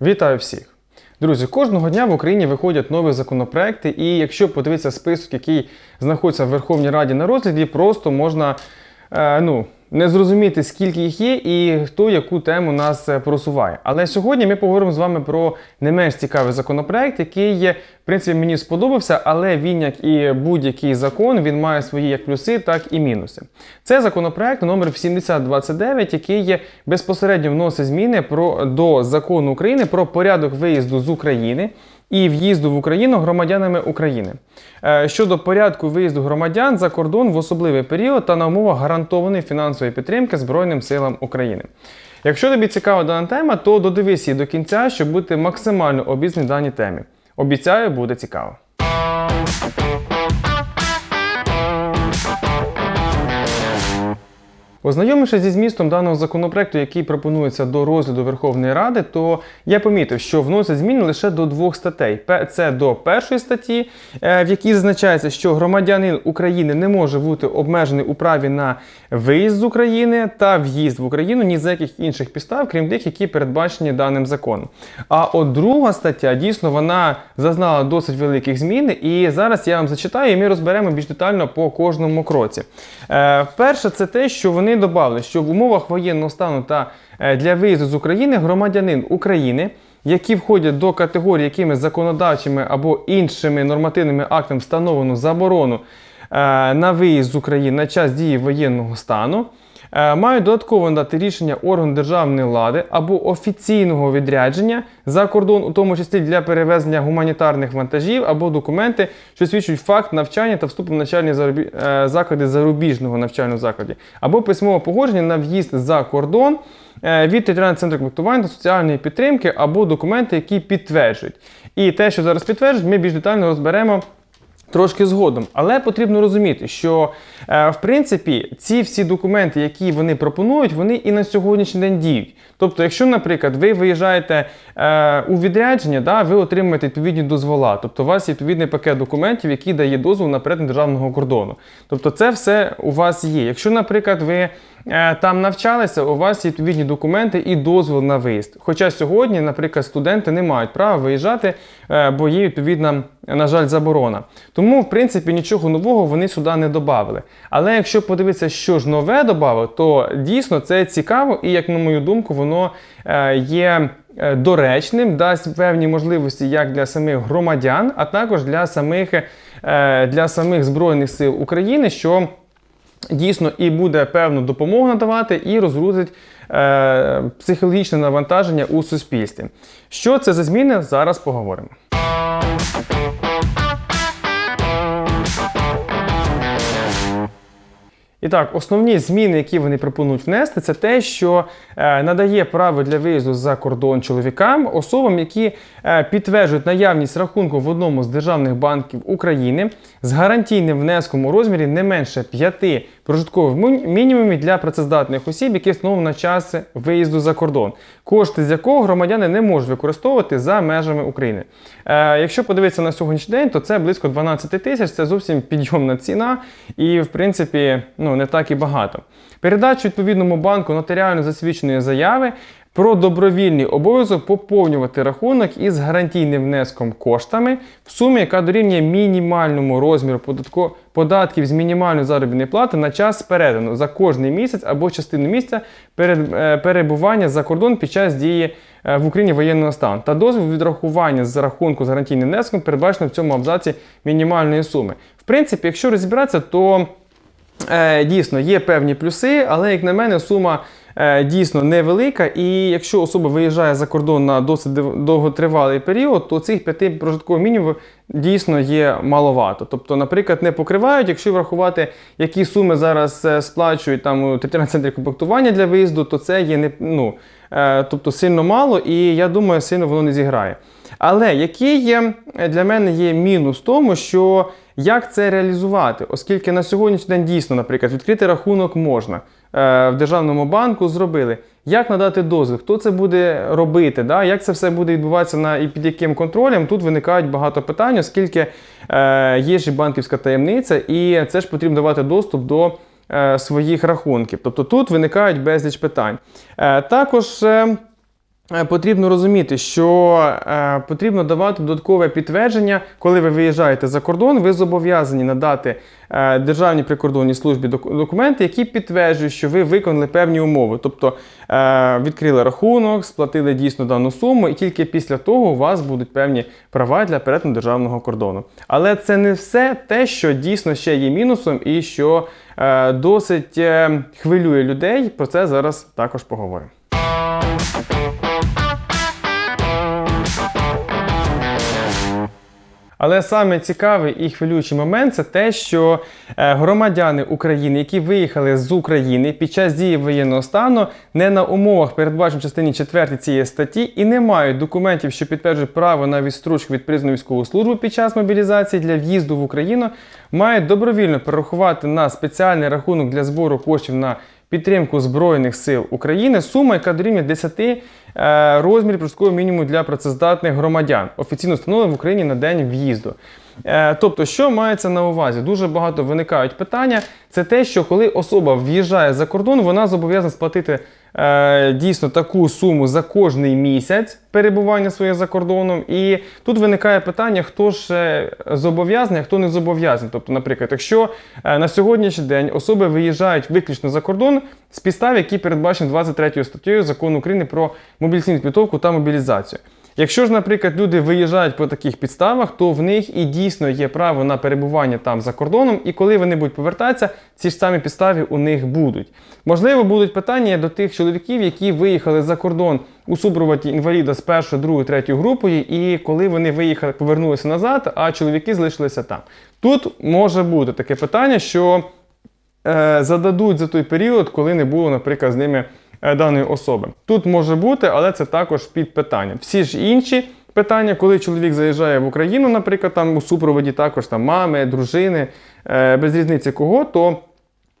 Вітаю всіх! Друзі, кожного дня в Україні виходять нові законопроекти, і якщо подивитися список, який знаходиться в Верховній Раді на розгляді, просто можна е, ну, не зрозуміти, скільки їх є і хто яку тему нас е, просуває. Але сьогодні ми поговоримо з вами про не менш цікавий законопроект, який в принципі, мені сподобався, але він, як і будь-який закон, він має свої як плюси, так і мінуси. Це законопроект номер 7029, який є безпосередньо вносить зміни про, до закону України про порядок виїзду з України і в'їзду в Україну громадянами України Е, щодо порядку виїзду громадян за кордон в особливий період та на умовах гарантованої фінансової підтримки Збройним силам України. Якщо тобі цікава дана тема, то додивись її до кінця, щоб бути максимально обізнаний в даній темі. Обіцяю, буде цікаво. Ознайомившись зі змістом даного законопроекту, який пропонується до розгляду Верховної Ради, то я помітив, що вносять зміни лише до двох статей. Це до першої статті, е, в якій зазначається, що громадянин України не може бути обмежений у праві на виїзд з України та в'їзд в Україну ні за яких інших підстав, крім тих, які передбачені даним законом. А от друга стаття дійсно вона зазнала досить великих змін, і зараз я вам зачитаю, і ми розберемо більш детально по кожному кроці. Е, перше, це те, що вони додали, що в умовах воєнного стану та е, для виїзду з України громадянин України. Які входять до категорії, якими законодавчими або іншими нормативними актами встановлено заборону е, на виїзд з України на час дії воєнного стану, мають додатково надати рішення органу державної влади або офіційного відрядження за кордон, у тому числі для перевезення гуманітарних вантажів або документи, що свідчують факт навчання та вступу в навчальні е, заклади зарубіжного навчального закладу, або письмове погодження на в'їзд за кордон е, від територіального центру комплектування та соціальної підтримки або документи, які підтверджують. І те, що зараз підтверджують, ми більш детально розберемо. Трошки згодом, але потрібно розуміти, що е, в принципі ці всі документи, які вони пропонують, вони і на сьогоднішній день діють. Тобто, якщо, наприклад, ви виїжджаєте е, у відрядження, да, ви отримуєте відповідні дозвола. Тобто, у вас є відповідний пакет документів, який дає дозвіл на перетин державного кордону. Тобто, це все у вас є. Якщо, наприклад, ви там навчалися, у вас є відповідні документи і дозвіл на виїзд. Хоча сьогодні, наприклад, студенти не мають права виїжджати, е, бо є відповідна, на жаль, заборона. Тому, в принципі, нічого нового вони сюди не додали. Але якщо подивитися, що ж нове додали, то дійсно це цікаво, і, як на мою думку, воно е, є е, доречним, дасть певні можливості як для самих громадян, а також для самих, е, для самих Збройних сил України, що дійсно і буде певну допомогу надавати, і розгрузить е, психологічне навантаження у суспільстві. Що це за зміни? Зараз поговоримо. І так, основні зміни, які вони пропонують внести, це те, що е, надає право для виїзду за кордон чоловікам, особам, які е, підтверджують наявність рахунку в одному з державних банків України з гарантійним внеском у розмірі не менше 5 прожиткових мінімумів для працездатних осіб, які встановлені на час виїзду за кордон, кошти з якого громадяни не можуть використовувати за межами України. Е, якщо подивитися на сьогоднішній день, то це близько 12 тисяч, це зовсім підйомна ціна, і в принципі ну, не так і багато. Передачу відповідному банку нотаріально засвідченої заяви про добровільний обов'язок поповнювати рахунок із гарантійним внеском коштами в сумі, яка дорівнює мінімальному розміру податко- податків з мінімальної заробітної плати на час передану за кожний місяць або частину місяця е, перебування за кордон під час дії е, в Україні воєнного стану та дозвіл відрахування з рахунку з гарантійним внеском передбачено в цьому абзаці мінімальної суми. В принципі, якщо розібратися, то дійсно є певні плюси, але, як на мене, сума е, дійсно невелика. І якщо особа виїжджає за кордон на досить довготривалий період, то цих п'яти прожиткових мінімумів дійсно є маловато. Тобто, наприклад, не покривають, якщо врахувати, які суми зараз е, сплачують там у територіальному центрі комплектування для виїзду, то це є не ну, е, тобто сильно мало, і я думаю, сильно воно не зіграє. Але який є е, для мене є мінус в тому, що як це реалізувати, оскільки на сьогоднішній день дійсно, наприклад, відкрити рахунок можна е, в державному банку зробили. Як надати дозвіл? Хто це буде робити? Да? Як це все буде відбуватися на і під яким контролем? Тут виникають багато питань, оскільки е, є ж банківська таємниця, і це ж потрібно давати доступ до е, своїх рахунків. Тобто тут виникають безліч питань. Також. Потрібно розуміти, що е, потрібно давати додаткове підтвердження, коли ви виїжджаєте за кордон, ви зобов'язані надати е, Державній прикордонній службі док- документи, які підтверджують, що ви виконали певні умови. Тобто е, відкрили рахунок, сплатили дійсно дану суму, і тільки після того у вас будуть певні права для перетину державного кордону. Але це не все те, що дійсно ще є мінусом і що е, досить е, хвилює людей. Про це зараз також поговоримо. Але саме цікавий і хвилюючий момент це те, що е, громадяни України, які виїхали з України під час дії воєнного стану, не на умовах, передбачених частині 4 цієї статті, і не мають документів, що підтверджують право на відстрочку від призову військову службу під час мобілізації для в'їзду в Україну, мають добровільно перерахувати на спеціальний рахунок для збору коштів на підтримку Збройних сил України сума, яка дорівнює 10 е, розмірів прожиткового мінімуму для працездатних громадян, офіційно встановлено в Україні на день в'їзду. Е, Тобто, що мається на увазі? Дуже багато виникають питання. Це те, що коли особа в'їжджає за кордон, вона зобов'язана сплатити е, дійсно таку суму за кожний місяць перебування своє за кордоном. І тут виникає питання, хто ж е, зобов'язаний, а хто не зобов'язаний. Тобто, наприклад, якщо на сьогоднішній день особи виїжджають виключно за кордон з підстав, які передбачені 23 статтею закону України про мобілізаційну підготовку та мобілізацію. Якщо ж, наприклад, люди виїжджають по таких підставах, то в них і дійсно є право на перебування там за кордоном, і коли вони будуть повертатися, ці ж самі підстави у них будуть. Можливо, будуть питання до тих чоловіків, які виїхали за кордон у супроводі інваліда з першої, другої, третьої групою, і коли вони виїхали, повернулися назад, а чоловіки залишилися там. Тут може бути таке питання, що е, зададуть за той період, коли не було, наприклад, з ними даної особи. Тут може бути, але це також під питання. Всі ж інші питання, коли чоловік заїжджає в Україну, наприклад, там у супроводі також там мами, дружини, е, без різниці кого, то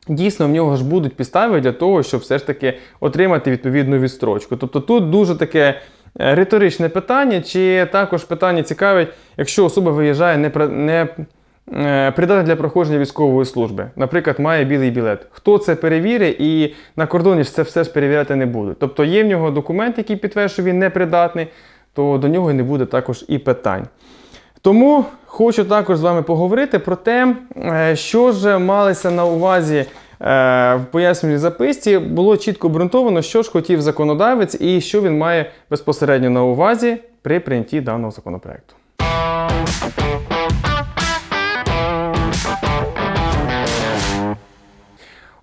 Дійсно, в нього ж будуть підстави для того, щоб все ж таки отримати відповідну відстрочку. Тобто тут дуже таке е, риторичне питання, чи також питання цікавить, якщо особа виїжджає не, е, придатна для проходження військової служби, наприклад, має білий білет. Хто це перевірить і на кордоні ж це все ж перевіряти не будуть. Тобто є в нього документ, який підтверджує, що він непридатний, то до нього не буде також і питань. Тому хочу також з вами поговорити про те, е, що ж малося на увазі е, в пояснювальній записці. Було чітко обґрунтовано, що ж хотів законодавець і що він має безпосередньо на увазі при прийнятті даного законопроекту.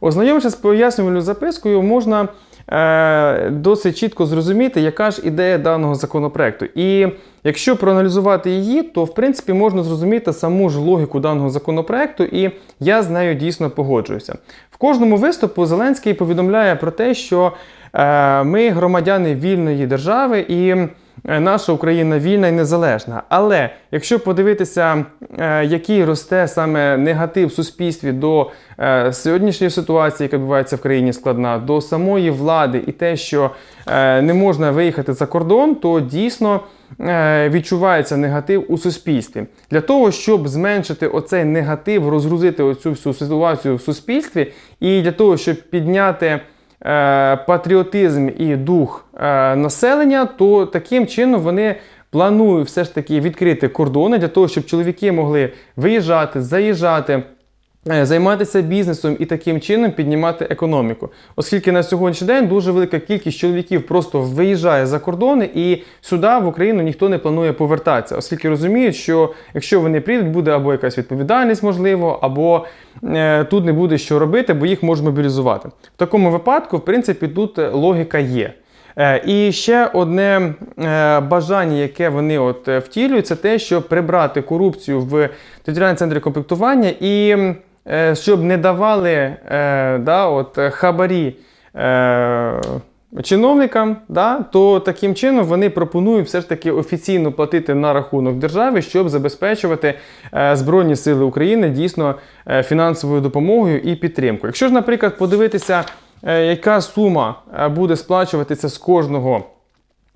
Ознайомившись з пояснювальною запискою, можна е, досить чітко зрозуміти, яка ж ідея даного законопроекту. І якщо проаналізувати її, то в принципі можна зрозуміти саму ж логіку даного законопроекту, і я з нею дійсно погоджуюся. В кожному виступу Зеленський повідомляє про те, що е, ми громадяни вільної держави і. Е, Наша Україна вільна і незалежна. Але якщо подивитися, е, який росте саме негатив в суспільстві до е, сьогоднішньої ситуації, яка відбувається в країні складна, до самої влади і те, що не можна виїхати за кордон, то дійсно відчувається негатив у суспільстві. Для того, щоб зменшити оцей негатив, розгрузити оцю всю ситуацію в суспільстві, і для того, щоб підняти патріотизм і дух е, населення, то таким чином вони планують все ж таки відкрити кордони для того, щоб чоловіки могли виїжджати, заїжджати. Е, Займатися бізнесом і таким чином піднімати економіку, оскільки на сьогоднішній день дуже велика кількість чоловіків просто виїжджає за кордони, і сюди в Україну ніхто не планує повертатися, оскільки розуміють, що якщо вони прийдуть, буде або якась відповідальність, можливо, або е, тут не буде що робити, бо їх можуть мобілізувати. В такому випадку, в принципі, тут логіка є. Е, І ще одне бажання, яке вони от втілюють, це те, щоб прибрати корупцію в територіальному центрі комплектування і щоб не давали е, да, от, е, хабарі. Е, Чиновникам, да, то таким чином вони пропонують все ж таки офіційно платити на рахунок держави, щоб забезпечувати е, Збройні Сили України дійсно е, фінансовою допомогою і підтримкою. Якщо ж, наприклад, подивитися, е, яка сума е, буде сплачуватися з кожного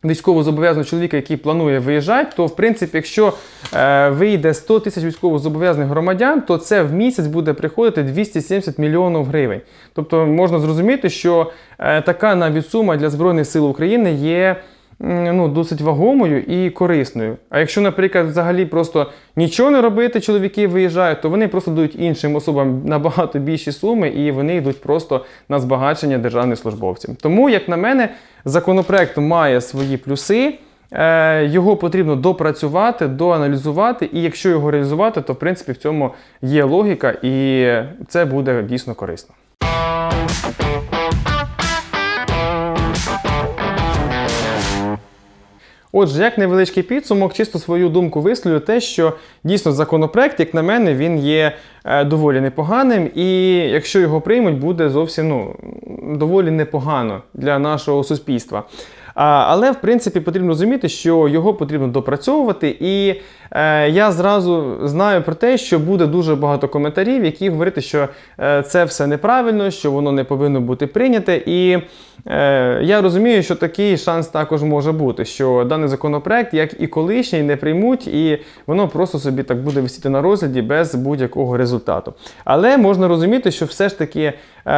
військовозобов'язаного чоловіка, який планує виїжджати, то в принципі, якщо е, вийде 100 тисяч військовозобов'язаних громадян, то це в місяць буде приходити 270 мільйонів гривень. Тобто можна зрозуміти, що е, така навіть сума для Збройних сил України є ну, досить вагомою і корисною. А якщо, наприклад, взагалі просто нічого не робити, чоловіки виїжджають, то вони просто дають іншим особам набагато більші суми, і вони йдуть просто на збагачення державних службовців. Тому, як на мене, законопроект має свої плюси. Е, Його потрібно допрацювати, доаналізувати, і якщо його реалізувати, то в принципі в цьому є логіка, і це буде дійсно корисно. Отже, як невеличкий підсумок, чисто свою думку висловлю те, що дійсно законопроект, як на мене, він є е, доволі непоганим, і якщо його приймуть, буде зовсім ну, доволі непогано для нашого суспільства. Але в принципі потрібно розуміти, що його потрібно допрацьовувати. І е, я зразу знаю про те, що буде дуже багато коментарів, які говорять, що е, це все неправильно, що воно не повинно бути прийняте. І е, я розумію, що такий шанс також може бути, що даний законопроект, як і колишній, не приймуть, і воно просто собі так буде висіти на розгляді без будь-якого результату. Але можна розуміти, що все ж таки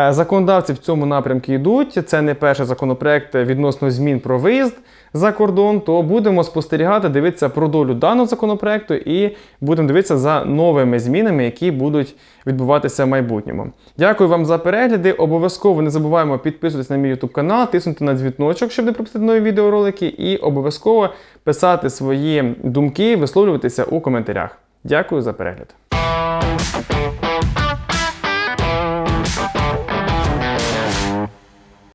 законодавці в цьому напрямку йдуть. Це не перший законопроект відносно змін про виїзд за кордон, то будемо спостерігати, дивитися про долю даного законопроекту і будемо дивитися за новими змінами, які будуть відбуватися в майбутньому. Дякую вам за перегляди. Обов'язково не забуваємо підписуватись на мій YouTube канал, тиснути на дзвіночок, щоб не пропустити нові відеоролики, і обов'язково писати свої думки, висловлюватися у коментарях. Дякую за перегляд.